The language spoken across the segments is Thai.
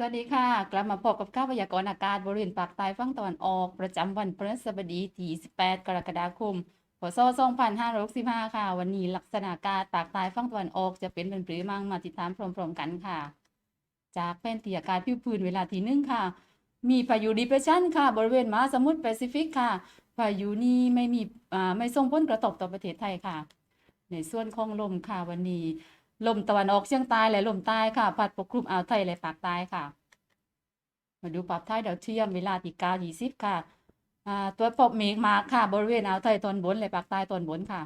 สวัสดีค่ะ กลับมาพบกับข้าวพยากรณ์อากาศบริเวณภาคใต้ฝั่งตะวันออก ประจำวันพฤหัสบดีที่ 18 กรกฎาคม พศ 2565 ค่ะ วันนี้ลักษณะอากาศภาคใต้ฝั่งตะวันออกจะเป็นเป็นปรือมั่งมาติดตามพร้อมๆกันค่ะ จากแผนที่อากาศผิวพื้นเวลาที่หนึ่งค่ะ มีพายุดีเพรสชันค่ะ บริเวณมหาสมุทรแปซิฟิกค่ะ พายุนี้ไม่มีไม่ส่งผลกระทบต่อประเทศไทยค่ะ ในส่วนของลมค่ะวันนี้ ลมตะวันออกเฉียงใต้และลมใต้ค่ะ พัดปกคลุมอ่าวไทยและภาคใต้ค่ะ มาดูปรับท้ายดาวเทียมเวลาที่เก้ายี่สิบค่ะตัวพบเมฆมาค่ะ บริเวณอ่าวไทยตอนบนและภาคใต้ตอนบนค่ะ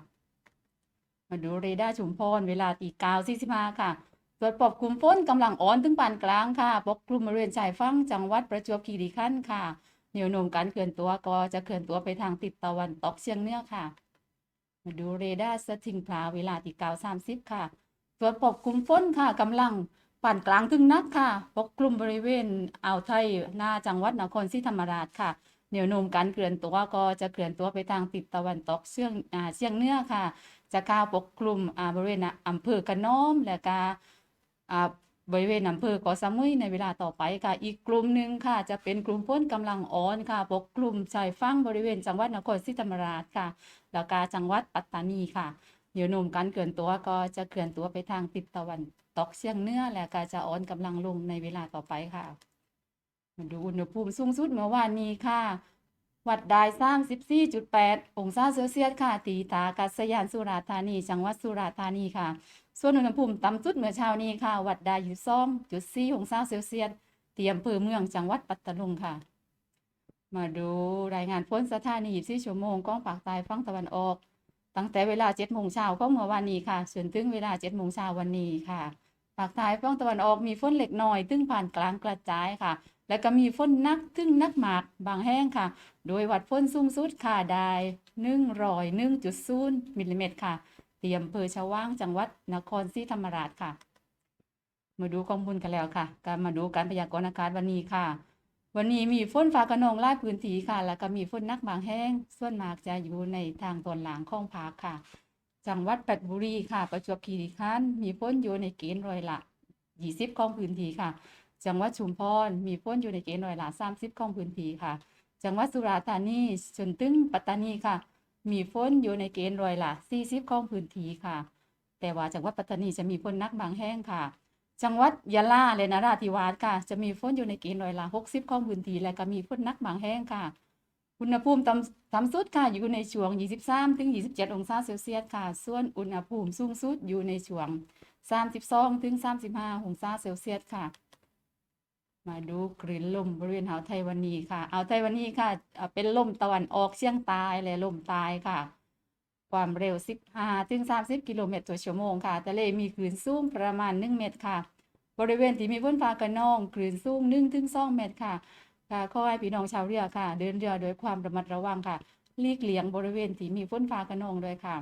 มาดูเรดาร์ชุมพรเวลาที่เก้าสี่สิบห้าค่ะตรวจพบกลุ่มฝนกำลังอ่อนถึงปานกลางค่ะ ปกคลุมบริเวณชายฝั่งจังหวัดประจวบคีรีขันธ์ค่ะแนวโน้มการเคลื่อนตัวก็จะเคลื่อนตัวไปทางติดตะวันตกเฉียงเหนือค่ะ มาดูเรดาร์สถิงพลาเวลาที่เก้าสามสิบค่ะ ตรวจพบกลุ่มฝนค่ะกำลังปานกลางถึงนักค่ะ ปกคลุมบริเวณอ่าวไทยหน้าจังหวัดนครศรีธรรมราชค่ะแนวโน้มการเคลื่อนตัวก็จะเคลื่อนตัวไปทางติดตะวันตกเฉียงอ่าเฉียงเหนือค่ะ จะก้าวปกคลุมอ่าบริเวณอำเภอกระนอมและก็อ่าบริเวณอำเภอเกาะสมุยในเวลาต่อไปค่ะ อีกกลุ่มหนึ่งค่ะ จะเป็นกลุ่มฝนกำลังอ่อนค่ะ ปกคลุมชายฝั่งบริเวณจังหวัดนครศรีธรรมราชค่ะ แล้วก็จังหวัดปัตตานีค่ะ เดี๋ยวโน้มการเคลื่อนตัวก็จะเคลื่อนตัวไปทางทิศตะวันตกเฉียงเหนือและก็จะอ่อนกำลังลงในเวลาต่อไปค่ะ มาดูอุณหภูมิสูงสุดเมื่อวานนี้ค่ะ วัดได้34.8 องศาเซลเซียสค่ะ ตีตากาศยานสุราธานี จังหวัดสุราธานีค่ะ ส่วนอุณหภูมิต่ำสุดเมื่อเช้านี้ค่ะ วัดได้อยู่2.4องศาเซลเซียสที่อำเภอเมืองจังหวัดปัตตานีค่ะ มาดูรายงานพ้นสถานี24ชั่วโมงของภาคใต้ฝั่งตะวันออก ตั้งแต่เวลา7โมงเช้าของเมื่อวานนี้ค่ะจนถึงเวลา7โมงเช้าวันนี้ค่ะภาคใต้ฝั่งตะวันออกมีฝนเล็กน้อยถึงผ่านกลางกระจายค่ะ แล้วก็มีฝนนักถึงนักหมากบางแห่งค่ะ โดยวัดฝนสูงสุดค่ะได้101.0มิลลิเมตรค่ะเตรียมเภอชว่างจังหวัดนครศรีธรรมราชค่ะ มาดูข้อมูลกันแล้วค่ะ การมาดูการพยากรณ์อากาศวันนี้ค่ะ วันนี้มีฝนฟ้าขนองหลายพื้นที่ค่ะ แล้วก็มีฝนนักบางแห่งส่วนมากจะอยู่ในทางตอนหลังของภาคค่ะ จังหวัดปัตตานีค่ะ ประจวบคีรีขันธ์มีฝนอยู่ในเกณฑ์ร้อยละ 20 ของพื้นที่ค่ะ จังหวัดชุมพรมีฝนอยู่ในเกณฑ์ร้อยละ 30 ของพื้นที่ค่ะ จังหวัดสุราษฎร์ธานีจนถึงปัตตานีค่ะ มีฝนอยู่ในเกณฑ์ร้อยละ 40 ของพื้นที่ค่ะ แต่ว่าจังหวัดปัตตานีจะมีฝนนักบางแห่งค่ะ จังหวัดยะลาและนราธิวาสค่ะ จะมีฝนอยู่ในเกณฑ์ร้อยละ60ของพื้นที่และก็มีฝนนักบางแห่งค่ะ อุณหภูมิต่ำต่ำสุดค่ะอยู่ในช่วง 23ถึง27 องศาเซลเซียสค่ะ ส่วนอุณหภูมิสูงสุดอยู่ในช่วง 32ถึง35 องศาเซลเซียสค่ะ มาดูคลื่นลมบริเวณอ่าวไทยวันนี้ค่ะอ่าวไทยวันนี้ค่ะ เป็นลมตะวันออกเฉียงใต้และลมใต้ค่ะ ความเร็ว 15 ถึง 30 กิโลเมตรต่อชั่วโมงค่ะ ทะเลมีคลื่นสูงประมาณ 1 เมตรค่ะ บริเวณที่มีฝนฟ้าคะนองคลื่นสูง1ถึง2เมตรค่ะ ค่ะขอให้พี่น้องชาวเรือค่ะ เดินเรือโดยความระมัดระวังค่ะหลีกเลี่ยงบริเวณที่มีฝนฟ้าคะนองด้วยค่ะ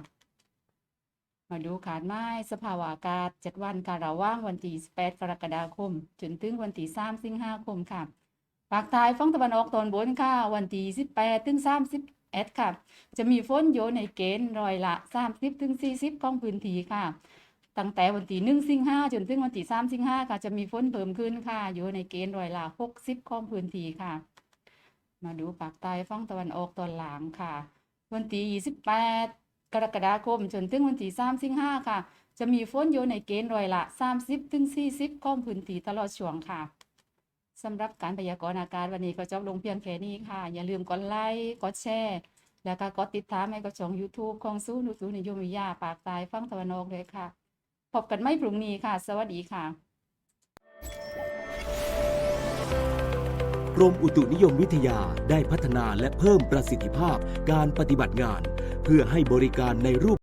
มาดูขาดไม้สภาวะอากาศ7วันค่ะระว่างวันที่8กรกฎาคมจนถึงวันที่3สิงหาคมค่ะภาคใต้ฝั่งตะวันออกตอนบนค่ะ วันที่18ถึง 31ค่ะ จะมีฝนอยู่ในเกณฑ์รอยละ30ถึง40ของพื้นที่ค่ะ ตั้งแต่วันที่1สิงหาจนถึงวันที่3สิงหาค่ะ จะมีฝนเพิ่มขึ้นค่ะ อยู่ในเกณฑ์รอยละ60ของพื้นที่ค่ะ มาดูภาคใต้ฝั่งตะวันออกตอนหลังค่ะ วันที่28 กรกฎาคมจนถึงวันที่3สิงหาค่ะ จะมีฝนอยู่ในเกณฑ์รอยละ30ถึง40ของพื้นที่ตลอดช่วงค่ะ สำหรับการพยากรณ์อากาศวันนี้ก็จบลงเพียงแค่นี้ค่ะ อย่าลืมกดไลค์กดแชร์ แล้วก็กดติดตามให้กับช่อง YouTube ของสู้นุสูนิยมวิทยาปากใต้ฝั่งตะวันออกเลยค่ะ พบกันไม่พรุ่งนี้ค่ะ สวัสดีค่ะกรมอุตุนิยมวิทยาได้พัฒนาและเพิ่มประสิทธิภาพการปฏิบัติงาน เพื่อให้บริการในรูป